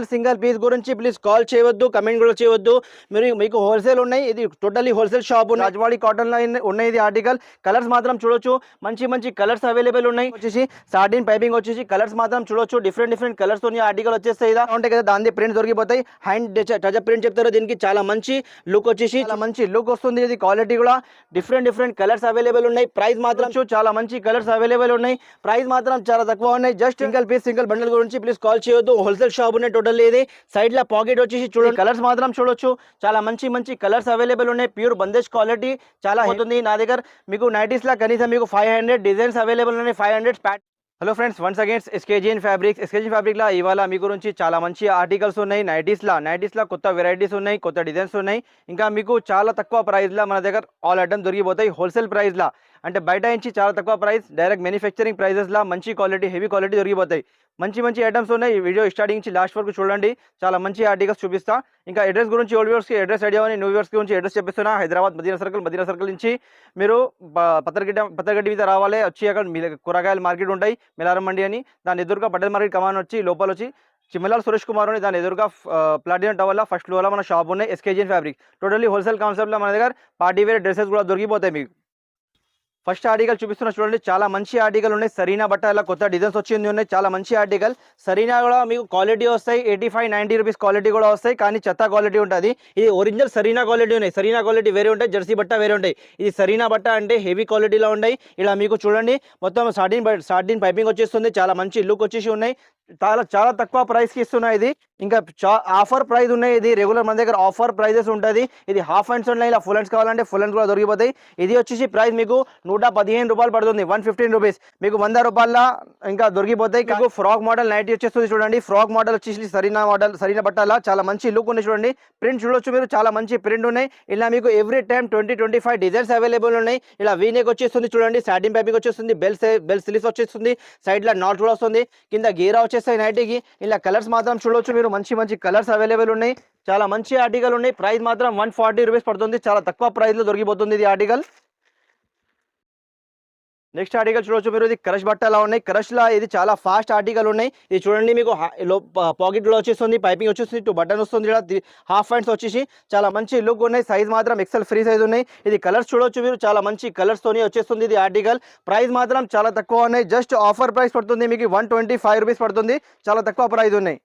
Single piece గురించి please call చేయవద్దు comment కూడా చేయవద్దు మీరు మీకు హోల్సేల్ ఉన్నాయి ఇది టోటల్లీ హోల్సేల్ షాప్ ఉంది రాజవాడి కాటన్లో ఇన్- ఉన్నాయి ఇది ఆర్టికల్ కలర్స్ మాత్రం చూడొచ్చు. మంచి మంచి కలర్స్ అవైలబుల్ ఉన్నాయి. వచ్చేసి సార్డిన్ పైపింగ్ వచ్చేసి కలర్స్ మాత్రం చూడొచ్చు. డిఫరెంట్ డిఫరెంట్ కలర్స్తో ఆర్టికల్ వచ్చేస్తాయి. ఇలా ఉంటాయి కదా దాని ప్రింట్ దొరికిపోతాయి. హ్యాండ్ టచ్ ప్రింట్ చెప్తారు. దీనికి చాలా మంచి లుక్ వచ్చేసి చాలా మంచి లుక్ వస్తుంది. ఇది క్వాలిటీ కూడా. డిఫరెంట్ డిఫరెంట్ కలర్స్ అవైలబుల్ ఉన్నాయి. ప్రైస్ మాత్రం చూ- చాలా మంచి కలర్స్ అవైలబుల్ ఉన్నాయి. ప్రైస్ మాత్రం చాలా తక్కువ ఉన్నాయి. Just single piece single bundle గురించి ప్లీజ్ కాల్ చేయొద్దు హోల్సేల్ షాప్ ఉన్నాయి టోటల్ ఇది సైడ్లో పాకెట్ వచ్చేసి చూడండి కలర్స్ మాత్రం చూడొచ్చు. చాలా మంచి మంచి కలర్స్ అవైలబుల్ ఉన్నాయి. ప్యూర్ బందేజ్ క్వాలిటీ చాలా అవుతుంది నా దగ్గర. మీకు నైటీస్ లా కనీసం మీకు ఫైవ్ హండ్రెడ్ డిజైన్స్ అవైలబుల్ ఉన్నాయి. ఫైవ్ హండ్రెడ్ ప్యాట్ హలో ఫ్రెండ్స్ వన్స్ అగైన్స్ ఎస్కేజియన్ ఫ్యాబ్రిక్స్ ఎస్కేజియన్ ఫ్యాబ్రిక్లా ఇవాళ మీ గురించి చాలా మంచి ఆర్టికల్స్ ఉన్నాయి. నైటీస్లా నైటీస్లా కొత్త వెరైటీస్ ఉన్నాయి కొత్త డిజైన్స్ ఉన్నాయి. ఇంకా మీకు చాలా తక్కువ ప్రైస్లో మన దగ్గర ఆల్ ఐటమ్ దొరికిపోతాయి. హోల్సేల్ ప్రైస్లా అంటే బయట నుంచి చాలా తక్కువ ప్రైస్ డైరెక్ట్ మ్యానుఫ్యాక్చరింగ్ ప్రైజెస్లా మంచి క్వాలిటీ హెవీ క్వాలిటీ దొరికిపోతాయి. మంచి మంచి ఐటమ్స్ ఉన్నాయి. ఈ వీడియో స్టార్టింగ్ నుంచి లాస్ట్ వరకు చూడండి. చాలా మంచి ఆర్టికల్స్ చూపిస్తా. ఇంకా అడ్రస్ గురించి ఓల్డ్ వ్యూవర్స్కి అడ్రస్ ఐడియా అని న్యూ వ్యూవర్స్ గురించి అడ్రస్ చెప్పిస్తున్నా. హైదరాబాద్ మదీనా సర్కిల్ మదీనా సర్కిల్ నుంచి మీరు పత్రగడ్డ పత్రగడ్డి మీద రావాలి. వచ్చి అక్కడ కూరగాయల మార్కెట్ ఉంటాయి. మిలారం మండి అని. దాని ఎదురుగా పటేల్ మార్కెట్ కమాన్ వచ్చి లోపల వచ్చి చిమ్మలాల్ సురేష్ కుమార్ అని దాని ఎదురుగా ప్లాటినం టవర్లో ఫస్ట్ ఫ్లోర్లో మన షాప్ ఉన్నాయి. ఎస్కేజియన్ ఫ్యాబ్రిక్ టోటల్లీ హోల్సేల్ కాన్సెప్ట్లో మన దగ్గర. పార్టీ వేర్ డ్రెస్సెస్ కూడా దొరికిపోతాయి మీకు. ఫస్ట్ ఆర్టికల్ చూపిస్తున్నా చూడండి చాలా మంచి ఆర్టికల్ ఉన్నాయి. సరీనా బట్ట ఇలా కొత్త డిజైన్స్ వచ్చింది ఉన్నాయి. చాలా మంచి ఆర్టికల్. సరీనా కూడా మీకు క్వాలిటీ వస్తాయి. Eighty five ninety rupees quality కూడా వస్తాయి. కానీ చెత్త క్వాలిటీ ఉంటుంది. ఇది ఒరిజినల్ సరీనా క్వాలిటీ ఉన్నాయి. సరీనా క్వాలిటీ వేరే ఉంటాయి. జెర్సీ బట్ట వేరే ఉంటాయి. ఇది సరీనా బట్ట అంటే హెవీ క్వాలిటీలో ఉన్నాయి. ఇలా మీకు చూడండి. మొత్తం సార్డిన్ సార్డిన్ పైపింగ్ వచ్చేస్తుంది. చాలా మంచి లుక్ వచ్చేసి ఉన్నాయి. చాలా చాలా తక్కువ ప్రైస్కి ఇస్తున్నాయి ఇది. ఇంకా ఆఫర్ ప్రైస్ ఉన్నాయి. ఇది రెగ్యులర్ మన దగ్గర ఆఫర్ ప్రైజెస్ ఉంటుంది. ఇది హాఫ్ హ్యాండ్స్ ఉన్నాయి. ఇలా ఫుల్ హ్యాండ్స్ కావాలంటే ఫుల్ హ్యాండ్స్ కూడా దొరికిపోతాయి. ఇది వచ్చేసి ప్రైస్ మీకు నూట పదిహేను రూపాయలు పడుతుంది. వన్ ఫిఫ్టీన్ రూపీస్ మీకు వంద రూపాయల ఇంకా దొరికిపోతాయి. మీకు ఫ్రాక్ మోడల్ నైటీ వచ్చేస్తుంది చూడండి. ఫ్రాక్ మోడల్ వచ్చేసి సరీనా మోడల్ సరీనా బట్టాల చాలా మంచి లుక్ ఉంది చూడండి. ప్రింట్ చూడొచ్చు మీరు. చాలా మంచి ప్రింట్ ఉన్నాయి. ఇలా మీకు every time twenty twenty five designs available ఉన్నాయి. ఇలా వీనేక్ వచ్చేస్తుంది చూడండి. సాటిన్ ప్యాపింగ్ వచ్చేస్తుంది. బెల్ బెల్ సిలిస్ వచ్చేస్తుంది. సైడ్లో నాట్ కూడా వస్తుంది. కింద గీరా వచ్చేస్తాయి నైటీకి. ఇలా కలర్స్ మాత్రం చూడొచ్చు మీరు. మంచి మంచి కలర్స్ అవైలబుల్ ఉన్నాయి. చాలా మంచి ఆర్టికల్ ఉన్నాయి. ప్రైస్ మాత్రం వన్ ఫార్టీ రూపీస్ పడుతుంది. చాలా తక్కువ ప్రైస్లో దొరికిపోతుంది ఇది ఆర్టికల్. నెక్స్ట్ ఆర్టికల్ చూడొచ్చు మీరు. ఇది క్రష్ బట్టలా ఉన్నాయి. క్రష్ లా ఇది చాలా ఫాస్ట్ ఆర్టికల్ ఉన్నాయి. ఇది చూడండి మీకు పాకెట్లో వచ్చేస్తుంది పైపింగ్ వచ్చేస్తుంది టూ బటన్ వస్తుంది ఇలా హాఫ్ హ్యాండ్స్ వచ్చేసి చాలా మంచి లుక్ ఉన్నాయి. సైజ్ మాత్రం ఎక్సెల్ ఫ్రీ సైజ్ ఉన్నాయి. ఇది కలర్స్ చూడొచ్చు మీరు. చాలా మంచి కలర్స్ వచ్చేస్తుంది ఇది ఆర్టికల్ ప్రైస్ మాత్రం చాలా తక్కువ ఉన్నాయి. జస్ట్ ఆఫర్ ప్రైస్ పడుతుంది. మీకు వన్ ట్వంటీ ఫైవ్ రూపీస్ పడుతుంది. చాలా తక్కువ ప్రైస్ ఉన్నాయి.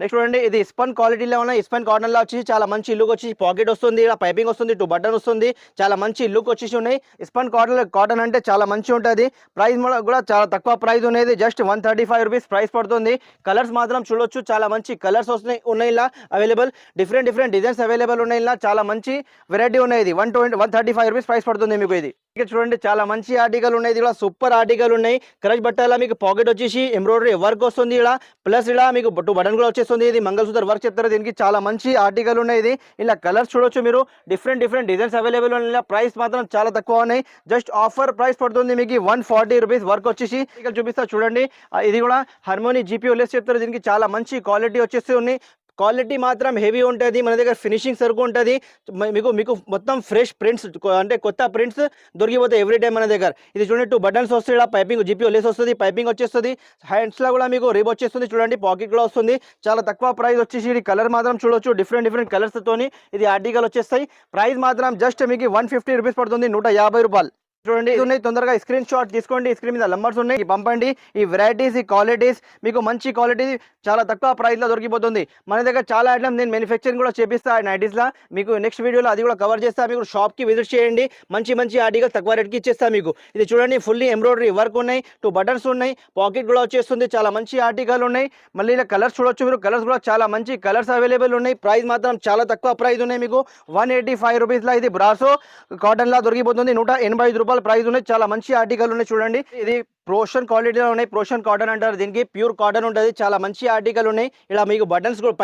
నెక్స్ట్ చూడండి ఇది ఇస్పన్ క్వాలిటీలో ఉన్న ఇస్పన్ కాటన్లో వచ్చి చాలా మంచి లుక్ వచ్చి పాకెట్ వస్తుంది ఇలా పైపింగ్ వస్తుంది టూ బటన్ వస్తుంది చాలా మంచి లుక్ వచ్చేసి ఉన్నాయి. ఇస్పన్ కాటన్ కాటన్ అంటే చాలా మంచి ఉంటుంది. ప్రైస్ కూడా చాలా తక్కువ ప్రైస్ ఉన్నది. Just one thirty five rupees price పడుతుంది. కలర్స్ మాత్రం చూడొచ్చు చాలా మంచి కలర్స్ వస్తున్నాయి ఉన్నాయి ఇలా available different different designs available ఉన్నాయి ఇలా చాలా మంచి వెరైటీ ఉన్నాయి ఇది one twenty one thirty five rupees price పడుతుంది మీకు ఇది. చూడండి చాలా మంచి ఆర్టికల్ ఉన్నాయి. ఇది కూడా సూపర్ ఆర్టికల్ ఉన్నాయి. క్రష్ బట్టాల మీకు పాకెట్ వచ్చేసి ఎంబ్రాయిడరీ వర్క్ వస్తుంది ఇలా. ప్లస్ ఇలా మీకు టూ బటన్ కూడా వచ్చేస్తుంది. ఇది మంగళసూత్ర వర్క్ చెప్తారు. దీనికి చాలా మంచి ఆర్టికల్ ఉన్నాయి ఇది. ఇలా కలర్స్ చూడొచ్చు మీరు. డిఫరెంట్ డిఫరెంట్ డిజైన్స్ అవైలబుల్ ఉన్నాయి. ప్రైస్ మాత్రం చాలా తక్కువ ఉన్నాయి. జస్ట్ ఆఫర్ ప్రైస్ పడుతుంది మీకు వన్ ఫార్టీ రూపీస్ వర్క్ వచ్చేసి. ఇక్కడ చూపిస్తా చూడండి. ఇది కూడా హార్మోని జీపీ లెస్ చెప్తారు. దీనికి చాలా మంచి క్వాలిటీ వచ్చేసి ఉన్నాయి క్వాలిటీ మాత్రం హెవీ ఉంటుంది మన దగ్గర ఫినిషింగ్ సరుకు ఉంటుంది. మీకు మీకు మొత్తం ఫ్రెష్ ప్రింట్స్ అంటే కొత్త ప్రింట్స్ దొరికిపోతాయి ఎవ్రీ టైం మన దగ్గర. ఇది చూడండి టూ బటన్స్ వస్తాయి ఇలా పైపింగ్ జిపిఓ లేస్ వస్తుంది పైపింగ్ వచ్చేస్తుంది. హ్యాండ్స్లో కూడా మీకు రిబ్ వచ్చేస్తుంది చూడండి పాకెట్ కూడా వస్తుంది. చాలా తక్కువ ప్రైస్ వచ్చేసి ఇది కలర్ మాత్రం చూడొచ్చు డిఫరెంట్ డిఫరెంట్ కలర్స్తోని ఇది ఆర్టికల్ వచ్చేస్తాయి. ప్రైస్ మాత్రం జస్ట్ మీకు వన్ ఫిఫ్టీ రూపీస్ పడుతుంది నూట యాభై రూపాయలు. చూడండి ఉన్నాయి తొందరగా స్క్రీన్ షాట్ తీసుకోండి. స్క్రీన్ మీద నంబర్స్ ఉన్నాయి. పంపండి. ఈ వెరైటీస్ ఈ క్వాలిటీస్ మీకు మంచి క్వాలిటీ చాలా తక్కువ ప్రైస్లో దొరికిపోతుంది. మన దగ్గర చాలా ఐటమ్స్ నేను మ్యానుఫ్యాక్చరింగ్ కూడా చేపిస్తా నైటీస్ లా. మీకు నెక్స్ట్ వీడియోలో అది కూడా కవర్ చేస్తా. మీకు షాప్కి విజిట్ చేయండి. మంచి మంచి ఆర్టికల్ తక్కువ రేట్కి ఇచ్చేస్తా మీకు. ఇది చూడండి ఫుల్లీ ఎంబ్రాయిడరీ వర్క్ ఉన్నాయి. టూ బటన్స్ ఉన్నాయి. పాకెట్ కూడా వచ్చేస్తుంది. చాలా మంచి ఆర్టికల్ ఉన్నాయి. మళ్ళీ ఇలా కలర్స్ చూడొచ్చు మీరు. కలర్స్ కూడా చాలా మంచి కలర్స్ అవైలబుల్ ఉన్నాయి. ప్రైస్ మాత్రం చాలా తక్కువ ప్రైస్ ఉన్నాయి మీకు. వన్ ఎయిటీ ఫైవ్ రూపీస్ లా ఇది బ్రాసో కాటన్ లా దొరికిపోతుంది. నూట ఎనభై ఐదు రూపాయల ప్రైస్ ఉన్నాయి. చాలా మంచి ఆర్టికల్ ఉన్నాయి చూడండి. ఇది ప్రోషన్ క్వాలిటీలో ఉన్నాయి. ప్రోషన్ కాటన్ అంటారు దీనికి. ప్యూర్ కాటన్ ఉంటుంది. చాలా మంచి ఆర్టికల్ ఉన్నాయి. ఇలా మీకు బటన్స్ కూడా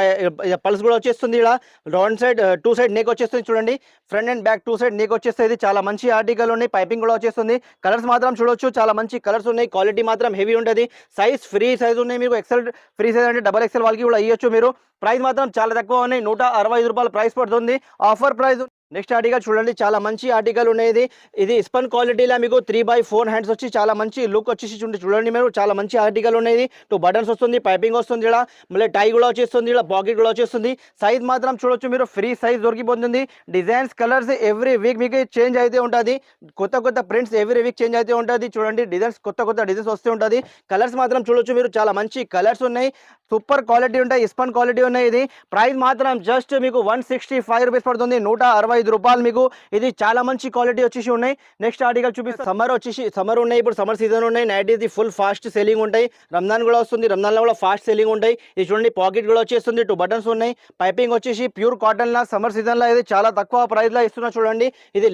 పల్స్ కూడా వచ్చేస్తుంది. ఇలా round side two side neck వచ్చేస్తుంది చూడండి. Front and back two side neck వచ్చేస్తుంది. చాలా మంచి ఆర్టికల్ ఉన్నాయి. పైపింగ్ కూడా వచ్చేస్తుంది. కలర్స్ మాత్రం చూడొచ్చు. చాలా మంచి కలర్స్ ఉన్నాయి. క్వాలిటీ మాత్రం హెవీ ఉంటుంది. సైజ్ ఫ్రీ సైజ్ ఉన్నాయి మీకు. ఎక్సెల్ ఫ్రీ సైజ్ అంటే డబల్ ఎక్సెల్ వాళ్ళకి కూడా ఇవ్వచ్చు మీరు. ప్రైస్ మాత్రం చాలా తక్కువ ఉన్నాయి. నూట అరవై ఐదు రూపాయల ప్రైస్ పడుతుంది. ఆఫర్ ప్రైస్ నెక్స్ట్ ఆర్టికల్ చూడండి చాలా మంచి ఆర్టికల్ ఉండేది ఇది స్పన్ క్వాలిటీలో మీకు త్రీ బై ఫోర్ హ్యాండ్స్ వచ్చి చాలా మంచి లుక్ వచ్చేసి చూడండి. చూడండి మీరు చాలా మంచి ఆర్టికల్ ఉన్నది. టూ బటన్స్ వస్తుంది పైపింగ్ వస్తుంది ఇలా. మళ్ళీ టై కూడా వచ్చేస్తుంది ఇలా పాకెట్ కూడా వచ్చేస్తుంది. సైజ్ మాత్రం చూడొచ్చు మీరు ఫ్రీ సైజ్ దొరికిపోతుంది. డిజైన్స్ కలర్స్ ఎవ్రీ వీక్ మీకు చేంజ్ అయితే ఉంటుంది. కొత్త కొత్త ప్రింట్స్ ఎవ్రీ వీక్ చేంజ్ అయితే ఉంటుంది. చూడండి డిజైన్స్ కొత్త కొత్త డిజైన్స్ వస్తూ ఉంటుంది. కలర్స్ మాత్రం చూడొచ్చు మీరు చాలా మంచి కలర్స్ ఉన్నాయి. సూపర్ క్వాలిటీ ఉంటాయి ఇస్పన్ క్వాలిటీ ఉన్నాయి ఇది. ప్రైస్ మాత్రం జస్ట్ మీకు వన్ సిక్స్టీ ఫైవ్ రూపీస్ పడుతుంది నూట అరవై ఐదు రూపాయలు మీకు. ఇది చాలా మంచి క్వాలిటీ వచ్చేసి ఉన్నాయి. నెక్స్ట్ ఆర్టికల్ చూపిస్తే సమ్మర్ వచ్చేసి సమ్మర్ ఉన్నాయి ఇప్పుడు సమ్మర్ సీజన్ ఉన్నాయి. నైట్ ఇది ఫుల్ ఫాస్ట్ సెల్లింగ్ ఉంటాయి. రంజాన్ కూడా వస్తుంది రంజాన్లో కూడా ఫాస్ట్ సెల్లింగ్ ఉంటాయి. ఇది చూడండి పాకెట్ కూడా వచ్చేస్తుంది టూ బటన్స్ ఉన్నాయి. పైపింగ్ వచ్చేసి ప్యూర్ కాటన్ లా సమ్మర్ సీజన్లో ఇది చాలా తక్కువ ప్రైస్లో ఇస్తున్నా చూడండి. ఇది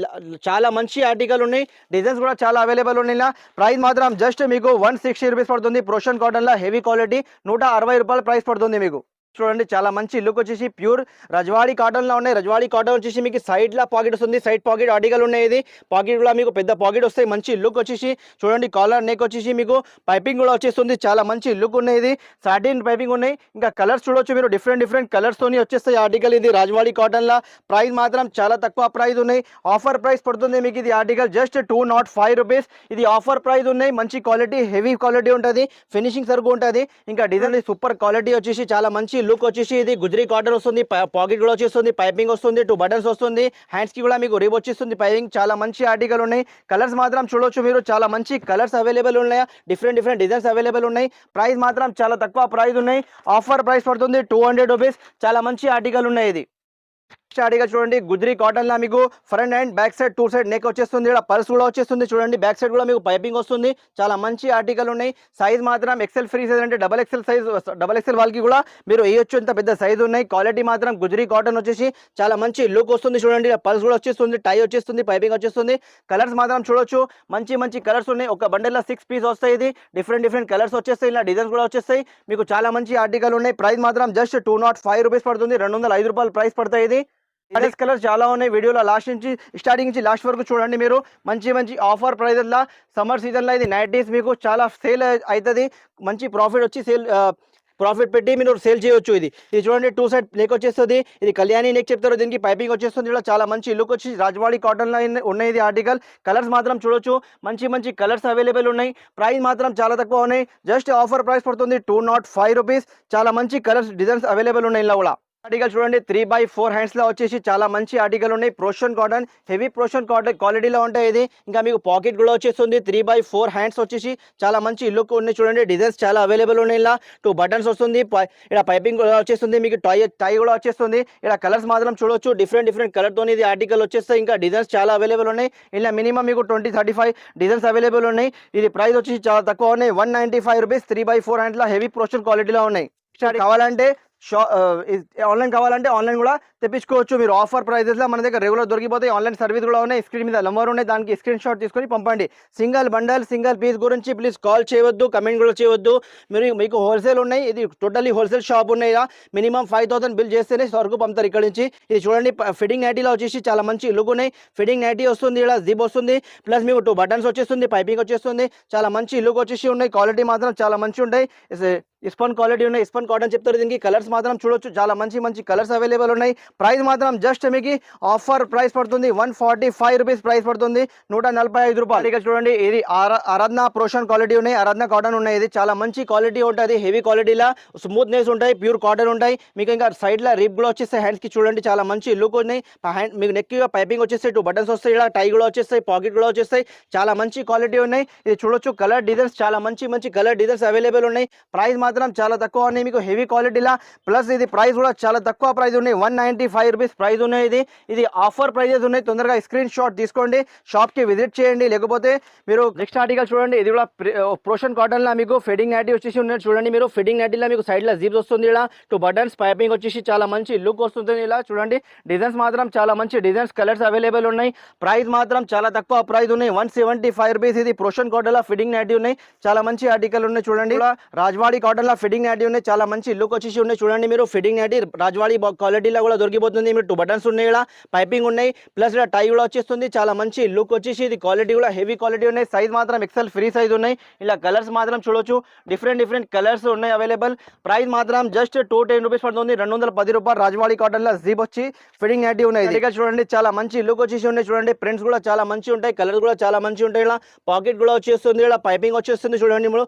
చాలా మంచి ఆర్టికల్ ఉన్నాయి. డిజైన్స్ కూడా చాలా అవైలబుల్ ఉన్నాయి ప్రైస్ మాత్రం జస్ట్ మీకు వన్ సిక్స్టీ రూపీస్ పడుతుంది. ప్రోషన్ కాటన్ లా హెవీ క్వాలిటీ నూట అరవై రూపాయల ప్రైస్ పడుతుంది మీకు. చూడండి చాలా మంచి లుక్ వచ్చేసి ప్యూర్ రజవాడి కాటన్లో ఉన్నాయి. రజవాడి కాటన్ వచ్చేసి మీకు సైడ్ లా పాకెట్ వస్తుంది. సైడ్ పాకెట్ ఆర్టికల్ ఉన్నాయి ఇది. పాకెట్ కూడా మీకు పెద్ద పాకెట్ వస్తాయి. మంచి లుక్ వచ్చేసి చూడండి కాలర్ నెక్ వచ్చేసి మీకు పైపింగ్ కూడా వచ్చేస్తుంది. చాలా మంచి లుక్ ఉన్నాయి సాటిన్ పైపింగ్ ఉన్నాయి. ఇంకా కలర్స్ చూడొచ్చు మీరు. డిఫరెంట్ డిఫరెంట్ కలర్స్ తోని వచ్చేస్తాయి ఆర్టికల్ ఇది. రాజవాడి కాటన్లో ప్రైస్ మాత్రం చాలా తక్కువ ప్రైస్ ఉన్నాయి. ఆఫర్ ప్రైస్ పడుతుంది మీకు ఇది article just two nought five rupees ఇది ఆఫర్ ప్రైస్ ఉన్నాయి. మంచి క్వాలిటీ హెవీ క్వాలిటీ ఉంటుంది. ఫినిషింగ్ సరుకు ఉంటుంది. ఇంకా డిజైన్ సూపర్ క్వాలిటీ వచ్చేసి చాలా మంచి లుక్ వచ్చేసి ఇది గుజరీ కార్డర్ వస్తుంది పాకెట్ కూడా వచ్చేస్తుంది పైపింగ్ వస్తుంది టూ బటన్స్ వస్తుంది హ్యాండ్స్కి కూడా మీకు రిబ్ వచ్చేస్తుంది పైపింగ్ చాలా మంచి ఆర్టికల్ ఉన్నాయి. కలర్స్ మాత్రం చూడొచ్చు మీరు చాలా మంచి కలర్స్ అవైలబుల్ ఉన్నాయి. డిఫరెంట్ డిఫరెంట్ డిజైన్స్ అవైలబుల్ ఉన్నాయి. ప్రైస్ మాత్రం చాలా తక్కువ ప్రైస్ ఉన్నాయి. ఆఫర్ ప్రైస్ పడుతుంది టూ హండ్రెడ్ రూపీస్ చాలా మంచి ఆర్టికల్ ఉన్నాయి ఇది. నెక్స్ట్ ఆర్టికల్ చూడండి. గుజరీ కాటన్ లా మీకు front and back side two side neck వచ్చేస్తుంది. ఇక్కడ పల్స్ కూడా వచ్చేస్తుంది చూడండి. బ్యాక్ సైడ్ కూడా మీకు పైపింగ్ వస్తుంది. చాలా మంచి ఆర్టికల్ ఉన్నాయి. సైజ్ మాత్రం ఎక్సెల్ ఫ్రీ సైజ్ అంటే double XL size double XL వాళ్ళకి కూడా మీరు వేయొచ్చు. ఇంత పెద్ద సైజ్ ఉన్నాయి. క్వాలిటీ మాత్రం గుజరీ కాటన్ వచ్చేసి చాలా మంచి లుక్ వస్తుంది చూడండి. పల్స్ కూడా వచ్చేస్తుంది. టై వచ్చేస్తుంది. పైపింగ్ వచ్చేస్తుంది. కలర్స్ మాత్రం చూడొచ్చు. మంచి మంచి కలర్స్ ఉన్నాయి. ఒక బండల్లో సిక్స్ పీస్ వస్తాయి ఇది. డిఫరెంట్ డిఫరెంట్ కలర్స్ వచ్చేస్తాయి. ఇలా డిజైన్స్ కూడా వచ్చేస్తాయి. మీకు చాలా మంచి ఆర్టికల్ ఉన్నాయి. ప్రైస్ మాత్రం just two nought five rupees పడుతుంది. రెండు వందల ఐదు రూపాయలు ప్రైస్ పడతాయి ఇది. కలర్స్ కలర్స్ చాలా ఉన్నాయి. వీడియోలో లాస్ట్ నుంచి స్టార్టింగ్ నుంచి లాస్ట్ వరకు చూడండి మీరు. మంచి మంచి ఆఫర్ ప్రైజెస్లో సమ్మర్ సీజన్లో ఇది. నైటీస్ మీకు చాలా సేల్ అవుతుంది మంచి ప్రాఫిట్ వచ్చి సేల్ ప్రాఫిట్ పెట్టి మీరు సేల్ చేయొచ్చు ఇది. ఇది చూడండి టూ సైడ్ నెక్ వచ్చేస్తుంది. ఇది కళ్యాణి నెక్ చెప్తారు. దీనికి పైపింగ్ వచ్చేస్తుంది ఇలా చాలా మంచి లుక్ వచ్చి రాజవాడి కాటన్లో ఉన్నాయి ఇది ఆర్టికల్ కలర్స్ మాత్రం చూడొచ్చు. మంచి మంచి కలర్స్ అవైలబుల్ ఉన్నాయి. ప్రైస్ మాత్రం చాలా తక్కువ ఉన్నాయి. జస్ట్ ఆఫర్ ప్రైస్ పడుతుంది టూ నాట్ ఫైవ్ రూపీస్ చాలా మంచి కలర్స్ డిజైన్స్ అవైలబుల్ ఉన్నాయి ఇలా కూడా. ఆర్టికల్ చూడండి త్రీ బై ఫోర్ హ్యాండ్స్లో వచ్చేసి చాలా మంచి ఆర్టికల్ ఉన్నాయి. ప్రోషన్ కాటన్ హెవీ ప్రోషన్ కాటన్ క్వాలిటీలో ఉంటాయి ఇది. ఇంకా మీకు పాకెట్ కూడా వచ్చేస్తుంది. త్రీ బై ఫోర్ హ్యాండ్స్ వచ్చేసి చాలా మంచి లుక్ ఉన్నాయి చూడండి. డిజైన్స్ చాలా అవైలబుల్ ఉన్నాయి ఇలా. టూ బటన్స్ వస్తుంది. ఇక్కడ పైపింగ్ కూడా వచ్చేస్తుంది. మీకు టై టై కూడా వచ్చేస్తుంది. ఇక్కడ కలర్స్ మాత్రం చూడొచ్చు. డిఫరెంట్ డిఫరెంట్ కలర్ తోని ఇది ఆర్టికల్ వచ్చేస్తాయి. ఇంకా డిజైన్స్ చాలా అవైలబుల్ ఉన్నాయి. ఇలా మినిమం మీకు twenty thirty five designs available ఉన్నాయి. ఇది ప్రైస్ వచ్చేసి చాలా తక్కువ ఉన్నాయి. One ninety five rupees three by four హ్యాండ్స్లో heavy ప్రోషన్ క్వాలిటీలో ఉన్నాయి. కావాలంటే షా ఆన్లైన్ కావాలంటే ఆన్లైన్ కూడా తెప్పించుకోవచ్చు. మీరు ఆఫర్ ప్రైజెస్లో మన దగ్గర రెగ్యులర్ దొరికిపోతాయి. ఆన్లైన్ సర్వీస్ కూడా ఉన్నాయి. స్క్రీన్ మీద నెంబర్ ఉన్నాయి. దానికి స్క్రీన్ షాట్ తీసుకొని పంపండి. సింగిల్ బండల్ సింగిల్ పీస్ గురించి ప్లీజ్ కాల్ చేయవద్దు కమెంట్ కూడా చేయవద్దు. మీరు మీకు హోల్సేల్ ఉన్నాయి. ఇది టోటల్లీ హోల్సేల్ షాప్ ఉన్నాయి. మినిమం ఫైవ్ థౌసండ్ బిల్ చేస్తేనే సరుకు పంపుతారు ఇక్కడ నుంచి. ఇది చూడండి ఫిట్టింగ్ నైటీలో వచ్చేసి చాలా మంచి లుక్ ఉన్నాయి. ఫిట్టింగ్ నైటీ వస్తుంది ఇలా జిప్ వస్తుంది. ప్లస్ మీకు టూ బటన్స్ వచ్చేస్తుంది పైపింగ్ వచ్చేస్తుంది. చాలా మంచి లుక్ వచ్చేసి ఉన్నాయి. క్వాలిటీ మాత్రం చాలా మంచి ఉంటాయి. ఇస్పాన్ క్వాలిటీ ఉన్నాయి ఇస్పాన్ కాటన్ చెప్తారు. దీనికి కలర్స్ మాత్రం చూడొచ్చు. చాలా మంచి మంచి కలర్స్ అవైలబుల్ ఉన్నాయి. ప్రైస్ మాత్రం జస్ట్ మీకు ఆఫర్ ప్రైస్ పడుతుంది. One forty five rupees price పడుతుంది. నూట నలభై ఐదు రూపాయలు. ఇక్కడ చూడండి ఇది ఆరా- ఆరాధన ప్రోషన్ క్వాలిటీ ఉన్నాయి ఆరాధన కాటన్ ఉన్నాయి. ఇది చాలా మంచి క్వాలిటీ ఉంటుంది. హెవీ క్వాలిటీలా స్మూత్నెస్ ఉంటాయి ప్యూర్ కాటన్ ఉంటాయి. మీకు ఇంకా సైడ్లో రిప్ కూడా వచ్చేస్తాయి హ్యాండ్స్కి చూడండి. చాలా మంచి లుక్ ఉన్నాయి. హ్యాండ్ మీకు నెక్ పైపింగ్ వచ్చేస్తాయి టూ బటన్స్ వస్తాయి ఇలా టై కూడా వచ్చేస్తాయి పాకెట్ కూడా వచ్చేస్తాయి. చాలా మంచి క్వాలిటీ ఉన్నాయి. ఇది చూడొచ్చు కలర్ డిజైన్స్ చాలా మంచి మంచి కలర్ డిజైన్స్ అవైలబుల్ ఉన్నాయి. ప్రైస్ మాత్రం చాలా తక్కువ ఉన్నాయి. మీకు హెవీ క్వాలిటీలా ప్లస్ ఇది ప్రైస్ కూడా చాలా తక్కువ ప్రైస్ ఉన్నాయి. One ninety five rupees price ఉన్నాయి ఇది. ఇది ఆఫర్ ప్రైజెస్ ఉన్నాయి. తొందరగా స్క్రీన్ షాట్ తీసుకోండి. షాప్కి విజిట్ చేయండి. లేకపోతే మీరు నెక్స్ట్ ఆర్టికల్ చూడండి. ఇది కూడా ప్రోషన్ కాటన్లో మీకు ఫిట్టింగ్ నైటీ వచ్చేసి ఉన్నది. చూడండి మీరు. ఫిట్టింగ్ నైటీలో మీకు సైడ్లో వస్తుంది ఇలా. టూ బటన్స్ పైపింగ్ వచ్చేసి చాలా మంచి లుక్ వస్తుంది ఇలా. చూడండి. డిజైన్స్ మాత్రం చాలా మంచి డిజైన్స్ కలర్స్ అవైలబుల్ ఉన్నాయి. ప్రైస్ మాత్రం చాలా తక్కువ ప్రైస్ ఉన్నాయి. వన్ సెవెంటీ ఫైవ్ రూపీస్ ఇది ప్రోషన్ కాటన్లో ఫిడింగ్ నైటీ ఉన్నాయి. చాలా మంచి ఆర్టికల్ ఉన్నాయి. చూడండి. ఇలా రాజవాడి కాటన్ కాటన్లో ఫిట్టింగ్ నాటి ఉన్నాయి చాలా మంచి లుక్ వచ్చేసి ఉన్నాయి చూడండి మీరు ఫిట్టింగ్ నాటి రాజవాడి క్వాలిటీలో కూడా దొరికిపోతుంది. మీరు టూ బటన్స్ ఉన్నాయి ఇలా పైపింగ్ ఉన్నాయి ప్లస్ ఇలా టై కూడా వచ్చేస్తుంది. చాలా మంచి లుక్ వచ్చేసి ఇది క్వాలిటీ కూడా హెవీ క్వాలిటీ ఉన్నాయి. సైజ్ మాత్రం ఎక్సెల్ ఫ్రీ సైజ్ ఉన్నాయి. ఇలా కలర్స్ మాత్రం చూడొచ్చు. డిఫరెంట్ డిఫరెంట్ కలర్స్ ఉన్నాయి అవైలబుల్. ప్రైస్ మాత్రం జస్ట్ టూ టెన్ రూపీస్ పడుతుంది. రెండు వందల పది రూపాయలు రాజవాడి కాటన్లో జీప్ వచ్చి ఫిట్టింగ్ నాటి ఉన్నాయి ఇక్కడ చూడండి చాలా మంచి లుక్ వచ్చేసి ఉన్నాయి. చూడండి ప్రింట్స్ కూడా చాలా మంచి ఉంటాయి. కలర్స్ కూడా చాలా మంచి ఉంటాయి. ఇలా పాకెట్ కూడా వచ్చేస్తుంది. ఇలా పైపింగ్ వచ్చేస్తుంది. చూడండి మీరు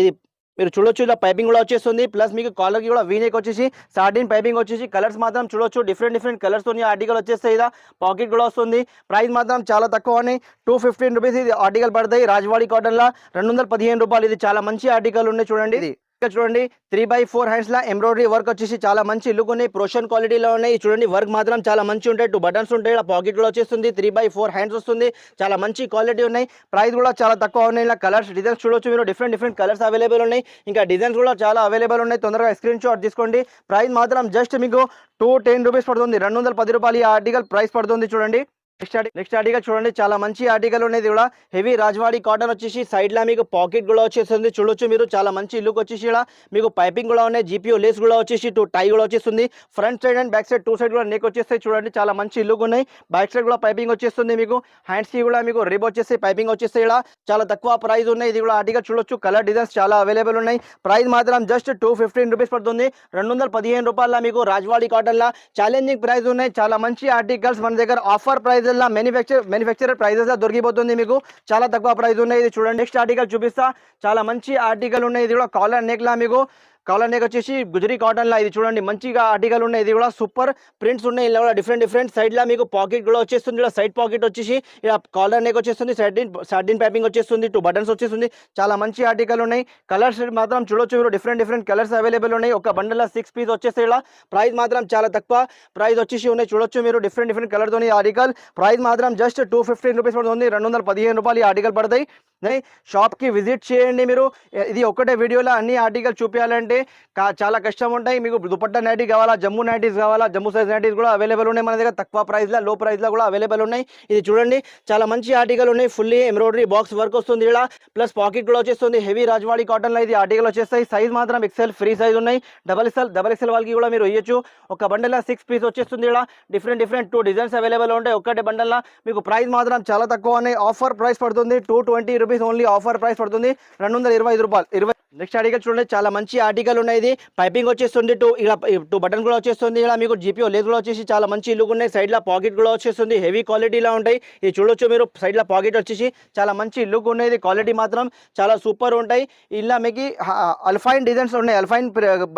ఇది మీరు చూడొచ్చు ఇలా పైపింగ్ కూడా వచ్చేస్తుంది. ప్లస్ మీకు కాలర్కి కూడా వీనేక్ వచ్చేసి సార్డిన్ పైపింగ్ వచ్చేసి కలర్స్ మాత్రం చూడొచ్చు. డిఫరెంట్ డిఫరెంట్ కలర్స్ ఉన్నాయి ఆర్టికల్ వచ్చేస్తాయి. ఇదా పాకెట్ కూడా వస్తుంది. ప్రైస్ మాత్రం చాలా తక్కువ అని టూ ఫిఫ్టీన్ రూపీస్ ఇది ఆర్టికల్ పడతాయి. రాజవాడి కాటన్లో రెండు వందల పదిహేను రూపాయలు. ఇది చాలా మంచి ఆర్టికల్ ఉన్నాయి చూడండి. ఇది ఇక్కడ చూడండి త్రీ బై ఫోర్ హ్యాండ్స్ లా ఎంబ్రాయిడరీ వర్క్ వచ్చేసి చాలా మంచి లుక్ ఉన్నాయి. ప్రోషన్ క్వాలిటీలో ఉన్నాయి. చూడండి వర్క్ మాత్రం చాలా మంచి ఉంటాయి. టూ బటన్స్ ఉంటాయి. ఇలా పాకెట్ కూడా వచ్చేస్తుంది. త్రీ బై ఫోర్ హ్యాండ్స్ వస్తుంది. చాలా మంచి క్వాలిటీ ఉన్నాయి. ప్రైస్ కూడా చాలా తక్కువ ఉన్నాయి. ఇలా కలర్స్ డిజైన్స్ చూడొచ్చు మీరు. డిఫరెంట్ డిఫరెంట్ కలర్స్ అవైలబుల్ ఉన్నాయి. ఇంకా డిజైన్స్ కూడా చాలా అవైలబుల్ ఉన్నాయి. తొందరగా స్క్రీన్ షాట్ తీసుకోండి. ప్రైస్ మాత్రం జస్ట్ మీకు టూ టెన్ రూపీస్ పడుతుంది. రెండు వందల పది రూపాయలు ఈ ఆర్టికల్ ప్రైస్ పడుతుంది చూడండి. నెక్స్ట్ ఆర్టికల్ నెక్స్ట్ ఆర్టికల్ చూడండి. చాలా మంచి ఆర్టికల్ ఉన్నది కూడా. హెవీ రాజవాడి కాటన్ వచ్చేసి సైడ్ లా మీకు పాకెట్ కూడా వచ్చేస్తుంది. చూడొచ్చు మీరు. చాలా మంచి లుక్ వచ్చేసి ఇలా మీకు పైపింగ్ కూడా ఉన్నాయి. జీపీఓ లేస్ కూడా వచ్చేసి టూ టై కూడా వచ్చేస్తుంది. Front side and back side two side కూడా నెక్ వచ్చేస్తాయి. చూడండి. చాలా మంచి లుక్ ఉన్నాయి. బ్యాక్ సైడ్ కూడా పైపింగ్ వచ్చేస్తుంది మీకు. హ్యాండ్స్కి కూడా మీకు రిబ్ వచ్చేసి పైపింగ్ వచ్చేస్తాయి ఇలా. చాలా తక్కువ ప్రైస్ ఉన్నాయి. ఇది కూడా ఆర్టికల్ చూడొచ్చు. కలర్ డిజైన్స్ చాలా అవైలబుల్ ఉన్నాయి. ప్రైస్ మాత్రం జస్ట్ టూ ఫిఫ్టీన్ రూపీస్ పడుతుంది. రెండు వందల పదిహేను రూపాయల మీకు రాజవాడి కాటన్ లా. ఛాలెంజింగ్ ప్రైస్ ఉన్నాయి. చాలా మంచి ఆర్టికల్స్ మన దగ్గర. ఆఫర్ ప్రైస్ లా మ్యానుఫ్యాక్చర్ మ్యానుఫ్యాక్చర్ ప్రైజెస్లా దొరికిపోతుంది మీకు. చాలా తక్కువ ప్రైస్ ఉన్నాయి. ఇది చూడండి. నెక్స్ట్ ఆర్టికల్ చూపిస్తా. చాలా మంచి ఆర్టికల్ ఉన్నాయి. ఇది కూడా కాలర్ నెక్ లా మీకు. కాలర్ నెక్ వచ్చేసి గుజరీ కాటన్ లా ఇది చూడండి మంచిగా ఆర్టికల్ ఉన్నాయి. ఇది కూడా సూపర్ ప్రింట్స్ ఉన్నాయి ఇలా కూడా డిఫరెంట్ డిఫరెంట్ సైడ్ లా మీకు పాకెట్ కూడా వచ్చేస్తుంది ఇలా సైడ్ పాకెట్ వచ్చేసి ఇలా కాలర్ నెక్ వచ్చేస్తుంది సైడిన్ సైడిన్ ప్యాపింగ్ వచ్చేస్తుంది టూ బటన్స్ వచ్చేస్తుంది. చాలా మంచి ఆర్టికల్ ఉన్నాయి. కలర్స్ మాత్రం చూడొచ్చు మీరు. డిఫరెంట్ డిఫరెంట్ కలర్స్ అవైలబుల్ ఉన్నాయి. ఒక బండిలో సిక్స్ పీస్ వచ్చేసి ఇలా ప్రైస్ మాత్రం చాలా తక్కువ. ప్రైస్ వచ్చేసి ఉన్నాయి చూడొచ్చు మీరు. Different different colour article price మాత్రం జస్ట్ టూ ఫిఫ్టీన్ రూపీస్ పడుతుంది. రెండు వందల పదిహేను రూపాయలు ఈ ఆర్టికల్ పడతాయి. షాప్కి విజిట్ చేయండి మీరు. ఇది ఒక్కటే వీడియోలో అన్ని ఆర్టికల్ చూపించాలంటే చాలా కష్టం ఉంటాయి మీకు దుపట్టా నైటీ కావాలా జమ్మూ నైటీస్ కావాలా జమ్మూ సైజ్ నైటీస్ కూడా అవైలబుల్ ఉన్నాయి మన దగ్గర. తక్కువ ప్రైస్లో లో ప్రైస్లో కూడా అవైలబుల్ ఉన్నాయి. ఇది చూడండి చాలా మంచి ఆర్టికల్ ఉన్నాయి. ఫుల్లీ ఎంబ్రాయిడరీ బాక్స్ వర్క్ వస్తుంది ఇలా. ప్లస్ పాకెట్ కూడా వచ్చేస్తుంది. హెవీ రాజవాడి కాటన్లో ఇది ఆర్టికల్ వచ్చేస్తాయి. సైజ్ మాత్రం ఎక్సెల్ ఫ్రీ సైజ్ ఉన్నాయి. డబల్ ఎక్సెల్ డబల్ ఎక్సెల్ వాళ్ళకి కూడా మీరు వేయొచ్చు ఒక బండల్లో సిక్స్ పీస్ వచ్చేస్తుంది ఇలా. Different different two designs available ఉంటాయి. ఒకటే బండల్లో. మీకు ప్రైస్ మాత్రం చాలా తక్కువ ఉన్నాయి. ఆఫర్ ప్రైస్ పడుతుంది. Two twenty rupees only offer price పడుతుంది. రెండు వందల ఇరవై ఐదు రూపాయలు. ఇరవై నెక్స్ట్ ఆర్టికల్ చూడండి చాలా మంచి ఆర్టికల్ ఉన్నాయి ఇది. పైపింగ్ వచ్చేస్తుంది టూ ఇలా టూ బటన్ కూడా వచ్చేస్తుంది. ఇలా మీకు జీపీఓ లేదు కూడా వచ్చేసి చాలా మంచి లుక్ ఉన్నాయి. సైడ్లో పాకెట్ కూడా వచ్చేస్తుంది. హెవీ క్వాలిటీలో ఉంటాయి. ఇది చూడొచ్చు మీరు. సైడ్లో పాకెట్ వచ్చేసి చాలా మంచి లుక్ ఉన్నాయి. క్వాలిటీ మాత్రం చాలా సూపర్ ఉంటాయి. ఇలా మీకు అల్ఫైన్ డిజైన్స్ ఉన్నాయి. అల్ఫైన్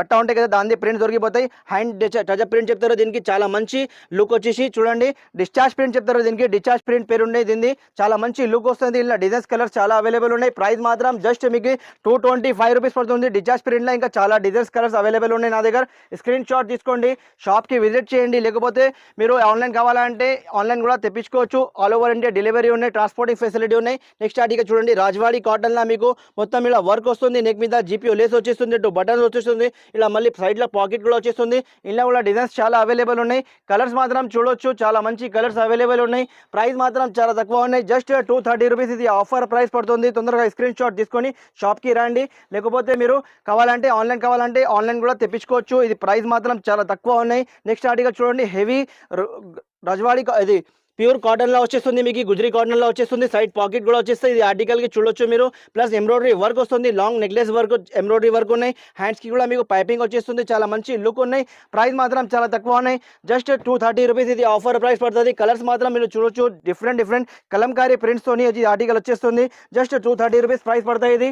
బట్ట ఉంటాయి కదా దాని ప్రింట్ దొరికిపోతాయి. హ్యాండ్ టచ్ ప్రింట్ చెప్తారు. దీనికి చాలా మంచి లుక్ వచ్చేసి చూడండి. డిశ్చార్జ్ ప్రింట్ చెప్తారు దీనికి. డిశ్చార్జ్ ప్రింట్ పేరు ఉండేది దీన్ని చాలా మంచి లుక్ వస్తుంది. ఇలా డిజైన్స్ కలర్స్ చాలా అవైలబుల్ ఉన్నాయి. ప్రైస్ మాత్రం జస్ట్ మీకు టూ ట్వంటీ ఫైవ్ రూపీస్ పడుతుంది. డిజాస్ ప్రింట్లో ఇంకా చాలా డిజైన్స్ కలర్స్ అవైలబుల్ ఉన్నాయి నా దగ్గర. స్క్రీన్ షాట్ తీసుకోండి షాప్కి విజిట్ చేయండి. లేకపోతే మీరు ఆన్లైన్ కావాలంటే ఆన్లైన్ కూడా తెప్పించుకోవచ్చు. ఆల్ ఓవర్ ఇండియా డెలివరీ ఉన్నాయి. ట్రాన్స్పోర్టింగ్ ఫెసిలిటీ ఉన్నాయి. నెక్స్ట్ అడిగి చూడండి. రాజవాడి కాటన్లో మీకు మొత్తం ఇలా వర్క్ వస్తుంది. నెక్ మీద జీపీఓ లేస్ వచ్చేస్తుంది. టూ బటన్స్ వచ్చేస్తుంది. ఇలా మళ్ళీ సైడ్లో పాకెట్ కూడా వచ్చేస్తుంది. ఇలా కూడా డిజైన్స్ చాలా అవైలబుల్ ఉన్నాయి. కలర్స్ మాత్రం చూడొచ్చు. చాలా మంచి కలర్స్ అవైలబుల్ ఉన్నాయి. ప్రైస్ మాత్రం చాలా తక్కువ ఉన్నాయి. జస్ట్ టూ థర్టీ రూపీస్ ఇది ఆఫర్ ప్రైస్ పడుతుంది. తొందరగా స్క్రీన్ షాట్ తీసుకొని షాప్కి రండి. లేకపోతే మీరు కావాలంటే ఆన్లైన్ కావాలంటే ఆన్లైన్ కూడా తెప్పించుకోవచ్చు. ఇది ప్రైస్ మాత్రం చాలా తక్కువ ఉన్నాయి. నెక్స్ట్ ఆర్టికల్ చూడండి. హెవీ రజవాడి ఇది ప్యూర్ కాటన్లో వచ్చేస్తుంది మీకు ఈ గుజరీ కాటన్లో వచ్చేస్తుంది సైడ్ పాకెట్ కూడా వచ్చేస్తుంది ఇది ఆర్టికల్కి చూడొచ్చు మీరు. ప్లస్ ఎంబ్రాయిడరీ వర్క్ వస్తుంది long necklace work embroidery work ఉన్నాయి. హ్యాండ్స్కి కూడా మీకు పైపింగ్ వచ్చేస్తుంది చాలా మంచి లుక్ ఉన్నాయి. ప్రైస్ మాత్రం చాలా తక్కువ ఉన్నాయి. జస్ట్ టూ థర్టీ రూపీస్ ఇది ఆఫర్ ప్రైస్ పడుతుంది. కలర్స్ మాత్రం మీరు చూడొచ్చు డిఫరెంట్ డిఫరెంట్ కలంకారీ ప్రింట్స్తోని ఇది ఆర్టికల్ వచ్చేస్తుంది. Just two thirty rupees price పడుతుంది ఇది.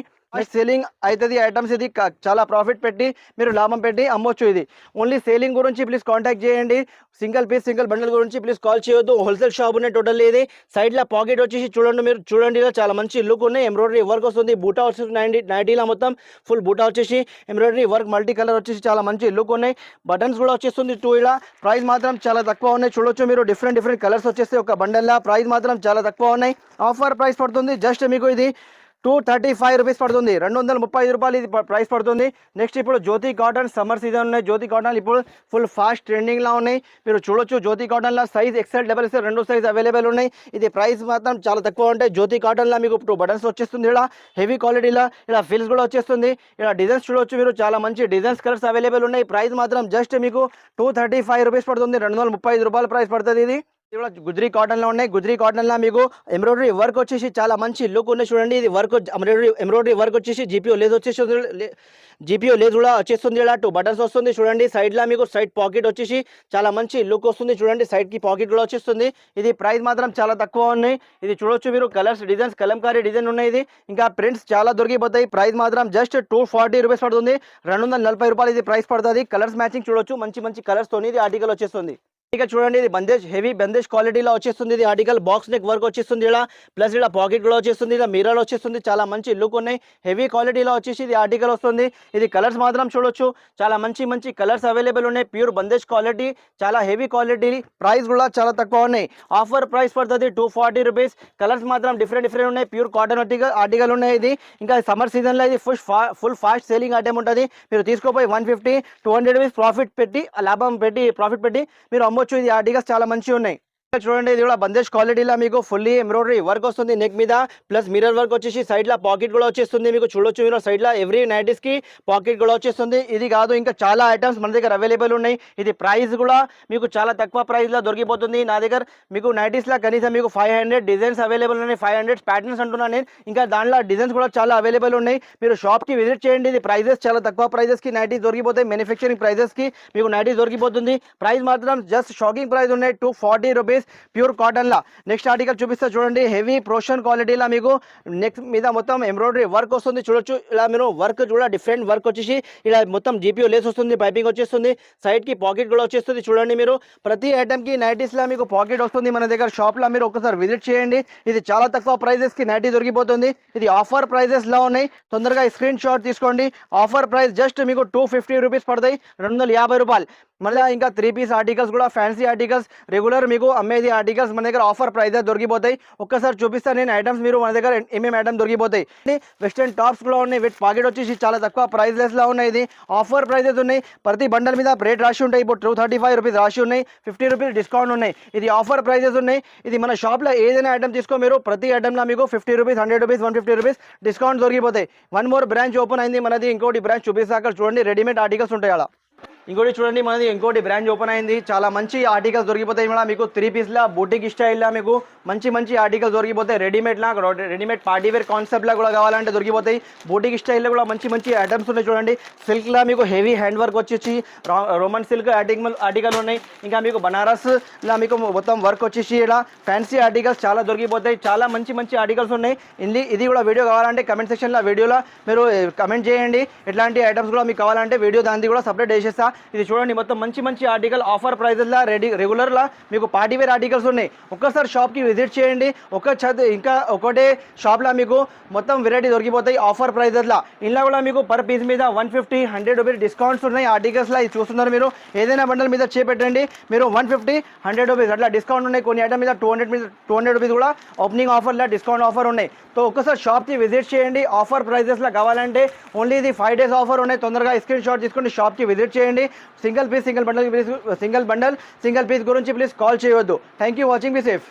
సేలింగ్ అవుతుంది ఐటమ్స్ ఇది చాలా ప్రాఫిట్ పెట్టి మీరు లాభం పెట్టి అమ్మొచ్చు ఇది. ఓన్లీ సేలింగ్ గురించి ప్లీజ్ కాంటాక్ట్ చేయండి. సింగిల్ పీస్ సింగిల్ బండిల్ గురించి ప్లీజ్ కాల్ చేయొద్దు. హోల్సేల్ షాప్ ఉన్నాయి టోటల్ ఇది. సైడ్లో పాకెట్ వచ్చేసి చూడండి మీరు చూడండి చాలా మంచి లుక్ ఉన్నాయి. ఎంబ్రాయిడరీ వర్క్ వస్తుంది. బూటా వచ్చేసి నైన్టీ నైన్టీలో మొత్తం ఫుల్ బూటా వచ్చేసి ఎంబ్రాయిడరీ వర్క్ మల్టీ కలర్ వచ్చేసి చాలా మంచి లుక్ ఉన్నాయి. బటన్స్ కూడా వచ్చేస్తుంది టూ ఇలా. ప్రైస్ మాత్రం చాలా తక్కువ ఉన్నాయి. చూడొచ్చు మీరు. డిఫరెంట్ డిఫరెంట్ కలర్స్ వచ్చేసి ఒక బండల్లా ప్రైస్ మాత్రం చాలా తక్కువ ఉన్నాయి. ఆఫర్ ప్రైస్ పడుతుంది. జస్ట్ మీకు ఇది టూ థర్టీ ఫైవ్ రూపీస్ పడుతుంది. రెండు వందల ముప్పై ఐదు రూపాయలు ఇది ప్రైస్ పడుతుంది. నెక్స్ట్ ఇప్పుడు జ్యోతి కాటన్ సమ్మర్ సీజన్ ఉన్నాయి. జ్యోతి కాటన్ ఇప్పుడు ఫుల్ ఫాస్ట్ ట్రెండింగ్లో ఉన్నాయి. మీరు చూడొచ్చు జ్యోతి కాటన్లో సైజ్ ఎక్సెల్ డబల్ ఎక్సెల్ రెండు సైజ్ అవైలబుల్ ఉన్నాయి. ఇది ప్రైస్ మాత్రం చాలా తక్కువ ఉంటాయి జ్యోతి కాటన్లో మీకు టూ బటన్స్ వచ్చేస్తుంది. ఇలా హెవీ క్వాలిటీలో ఇలా ఫిల్స్ కూడా వచ్చేస్తుంది. ఇలా డిజైన్స్ చూడొచ్చు మీరు. చాలా మంచి డిజైన్స్ కలర్స్ అవైలబుల్ ఉన్నాయి. ప్రైస్ మాత్రం జస్ట్ మీకు టూ థర్టీ ఫైవ్ రూపీస్ పడుతుంది. రెండు వందల ముప్పై ఐదు రూపాయల ప్రైస్ పడుతుంది ఇది. ఇది కూడా గుజరీ కాటన్లో ఉన్నాయి. గుజరీ కాటన్లో మీకు ఎంబ్రాయిడరీ వర్క్ వచ్చేసి చాలా మంచి లుక్ ఉంది చూడండి. ఇది వర్క్ ఎంబ్రాయిడరీ ఎంబ్రాయిడరీ వర్క్ వచ్చేసి జీపీఓ లేదు వచ్చేసి జీపీఓ లేదు కూడా వచ్చేస్తుంది ఇలా టూ బటన్స్ వస్తుంది చూడండి. సైడ్లో మీకు సైడ్ పాకెట్ వచ్చేసి చాలా మంచి లుక్ వస్తుంది చూడండి. సైడ్కి పాకెట్ కూడా వచ్చేస్తుంది. ఇది ప్రైస్ మాత్రం చాలా తక్కువ ఉన్నాయి. ఇది చూడొచ్చు మీరు కలర్స్ డిజైన్స్ కలంకారీ డిజైన్ ఉన్నాయి ఇది. ఇంకా ప్రింట్స్ చాలా దొరికిపోతాయి. ప్రైస్ మాత్రం జస్ట్ టూ ఫార్టీ రూపీస్ పడుతుంది. రెండు వందల నలభై రూపాయలు ఇది ప్రైస్ పడుతుంది. కలర్స్ మ్యాచింగ్ చూడొచ్చు. మంచి మంచి కలర్స్ తోని ఇది ఆర్టికల్ వచ్చేస్తుంది. ఇక చూడండి ఇది బందేజ్ హెవీ బందేజ్ క్వాలిటీలో వచ్చేస్తుంది. ఇది ఆర్టికల్ బాక్స్ నెక్ వర్క్ వచ్చేస్తుంది ఇలా. ప్లస్ ఇలా పాకెట్ కూడా వచ్చేస్తుంది ఇలా మిర్రర్ వచ్చేస్తుంది. చాలా మంచి లుక్ ఉన్నాయి. హెవీ క్వాలిటీలో వచ్చేసి ఇది ఆర్టికల్ వస్తుంది. ఇది కలర్స్ మాత్రం చూడొచ్చు. చాలా మంచి మంచి కలర్స్ అవైలబుల్ ఉన్నాయి. ప్యూర్ బందేజ్ క్వాలిటీ చాలా హెవీ క్వాలిటీ ప్రైస్ కూడా చాలా తక్కువ ఉన్నాయి. ఆఫర్ ప్రైస్ పడుతుంది టూ ఫార్టీ రూపీస్ కలర్స్ మాత్రం డిఫరెంట్ డిఫరెంట్ ఉన్నాయి. ప్యూర్ కాటన్ ఆర్టికల్ ఆర్టికల్ ఉన్నాయి ఇది. ఇంకా సమ్మర్ సీజన్లో ఇది ఫుల్ ఫా ఫుల్ ఫాస్ట్ సేలింగ్ ఐటమ్ ఉంటుంది. మీరు తీసుకోపోయి one fifty two hundred rupees profit పెట్టి లాభం పెట్టి ప్రాఫిట్ పెట్టి మీరు అమ్మొచ్చు ఇది ఆ ఆర్టికల్స్ చాలా మంచిగా ఉన్నాయి చూడండి ఇది కూడా బందేజ్ క్వాలిటీలో మీకు ఫుల్లీ ఎంబ్రాయిడరీ వర్క్ వస్తుంది. నెక్ మీద ప్లస్ మిర్రర్ వర్క్ వచ్చేసి సైడ్లో పాకెట్ కూడా వచ్చేస్తుంది. మీకు చూడొచ్చు మీరు సైడ్లో ఎవ్రీ నైటీస్కి పాకెట్ కూడా వచ్చేస్తుంది. ఇది కాదు ఇంకా చాలా ఐటమ్స్ మన దగ్గర అవైలబుల్ ఉన్నాయి. ఇది ప్రైస్ కూడా మీకు చాలా తక్కువ ప్రైస్లో దొరికిపోతుంది. నా దగ్గర మీకు నైటీస్లో కనీసం మీకు ఫైవ్ హండ్రెడ్ డిజైన్స్ అవైలబుల్ ఉన్నాయి. ఫైవ్ హండ్రెడ్ ప్యాటర్న్స్ అంటున్నాను నేను. ఇంకా దాంట్లో డిజైన్స్ కూడా చాలా అవైలబుల్ ఉన్నాయి. మీరు షాప్కి విజిట్ చేయండి. ఇది ప్రైజెస్ చాలా తక్కువ ప్రైజెస్కి నైటీస్ దొరికిపోతాయి. మ్యానుఫ్యాక్చరింగ్ ప్రైజెస్కి మీకు నైటీస్ దొరికిపోతుంది. ప్రైస్ మాత్రం జస్ట్ షాకింగ్ ప్రైస్ ఉన్నాయి. Two forty rupees pure cotton లా. నెక్స్ట్ ఆర్టికల్ చూపిస్తే చూడండి హెవీ ప్రోషన్ క్వాలిటీలా మీకు. నెక్ మీద మొత్తం ఎంబ్రాయిడరీ వర్క్ వస్తుంది చూడొచ్చు. ఇలా మీరు వర్క్ చూడ డిఫరెంట్ వర్క్ వచ్చేసి ఇలా మొత్తం జీపీఓ లేస్ వస్తుంది పైపింగ్ వచ్చేస్తుంది సైడ్కి పాకెట్ కూడా వచ్చేస్తుంది చూడండి మీరు. ప్రతి ఐటమ్కి నైటీస్ లా మీకు పాకెట్ వస్తుంది మన దగ్గర షాప్లో మీరు ఒకసారి విజిట్ చేయండి. ఇది చాలా తక్కువ ప్రైజెస్కి నైటీ దొరికిపోతుంది. ఇది ఆఫర్ ప్రైజెస్లో ఉన్నాయి. తొందరగా స్క్రీన్ షాట్ తీసుకోండి. ఆఫర్ ప్రైస్ జస్ట్ మీకు టూ ఫిఫ్టీ రూపీస్ పడతాయి రెండు వందల యాభై రూపాయలు. మళ్ళీ ఇంకా త్రీ పీస్ ఆర్టికల్స్ కూడా ఫ్యాన్సీ ఆర్టికల్స్ రెగ్యులర్ మీకు అమ్మేది ఆర్టికల్స్ మన దగ్గర ఆఫర్ ప్రైజెస్ దొరికిపోతాయి ఒక్కసారి చూపిస్తాను నేను ఐటమ్స్ మీరు మన దగ్గర ఏమేమి ఐటమ్ దొరికిపోతాయి వెస్టర్న్ టాప్స్ కూడా ఉన్నాయి విత్ పాకెట్ వచ్చేసి చాలా తక్కువ ప్రైస్లో ఉన్నాయి ఇది ఆఫర్ ప్రైజెస్ ఉన్నాయి ప్రతి బండల్ మీద రేట్ రాసి ఉంటాయి ఇప్పుడు టూ థర్టీ ఫైవ్ రూపీస్ రాసి ఉన్నాయి ఫిఫ్టీ రూపీస్ డిస్కౌంట్ ఉన్నాయి ఇది ఆఫర్ ప్రైజెస్ ఉన్నాయి ఇది మన షాప్లో ఏదైనా ఐటమ్ తీసుకో మీరు ప్రతి ఐటమ్లో మీకు fifty rupees hundred rupees one fifty rupees discount దొరికిపోతాయి one more branch open అయింది మనది ఇంకోటి బ్రాంచ్ చూపిస్తా అక్కడ చూడండి రెడీమేడ్ ఆర్టికల్స్ ఉంటాయి అలా ఇంకోటి చూడండి మనది ఇంకోటి బ్రాంచ్ ఓపెన్ అయింది. చాలా మంచి ఆర్టికల్స్ దొరికిపోతాయి మేడం. మీకు త్రీ పీస్లా బూటిక్ స్టైల్లో మీకు మంచి మంచి ఆర్టికల్స్ దొరికిపోతాయి. రెడీమేడ్లా రెడీమేడ్ పార్టీ వేర్ కూడా కావాలంటే దొరికిపోతాయి. బూటిక్ స్టైల్లో కూడా మంచి మంచి ఐటమ్స్ ఉన్నాయి చూడండి. సిల్క్లా మీకు హెవీ హ్యాండ్ వర్క్ వచ్చేసి రోమన్ సిల్క్ ఆర్టికల్ ఆర్టికల్ ఉన్నాయి. ఇంకా మీకు బనారస్లా మీకు మొత్తం వర్క్ వచ్చేసి ఇలా ఫ్యాన్సీ ఆర్టికల్స్ చాలా దొరికిపోతాయి. చాలా మంచి మంచి ఆర్టికల్స్ ఉన్నాయి. ఇది ఇది కూడా వీడియో కావాలంటే కమెంట్ సెక్షన్లో వీడియోలో మీరు eh, కమెంట్ చేయండి. ఎట్లాంటి ఐటమ్స్ కూడా మీకు కావాలంటే వీడియో దాన్ని కూడా సపరేట్ చేసేస్తా. ఇది చూడండి మొత్తం మంచి మంచి ఆర్టికల్ ఆఫర్ ప్రైజెస్లా రెడీ రెగ్యులర్లా మీకు పార్టీ వేర్ ఆర్టికల్స్ ఉన్నాయి. ఒక్కసారి షాప్కి విజిట్ చేయండి. ఒక చదువు ఇంకా ఒకటే షాప్లో మీకు మొత్తం వెరైటీ దొరికిపోతాయి ఆఫర్ ప్రైజెస్లా ఇంట్లో కూడా మీకు పర్ పీస్ మీద one fifty hundred rupees discounts ఉన్నాయి ఆర్టికల్స్లో ఇది చూస్తున్నారు మీరు. ఏదైనా బండల్ మీద చేపెట్టండి. మీరు వన్ ఫిఫ్టీ హండ్రెడ్ రూపీస్ అట్లా డిస్కౌంట్ ఉన్నాయి. కొన్ని ఐటమ్ మీద టూ హండ్రెడ్ మీద టూ హండ్రెడ్ రూపీస్ కూడా ఓపెనింగ్ ఆఫర్లో డిస్కౌంట్ ఆఫర్ ఉన్నాయి. సో ఒక్కసారి షాప్కి విజిట్ చేయండి. ఆఫర్ ప్రైజెస్లో కావాలంటే ఓన్లీ ఇది ఫైవ్ డేస్ ఆఫర్ ఉన్నాయి. తొందరగా స్క్రీన్ షాట్ తీసుకొని షాప్కి విజిట్ చేయండి. చేయండి single piece single bundle single bundle single piece గురించి ప్లీజ్ కాల్ చేయవద్దు thank you watching be safe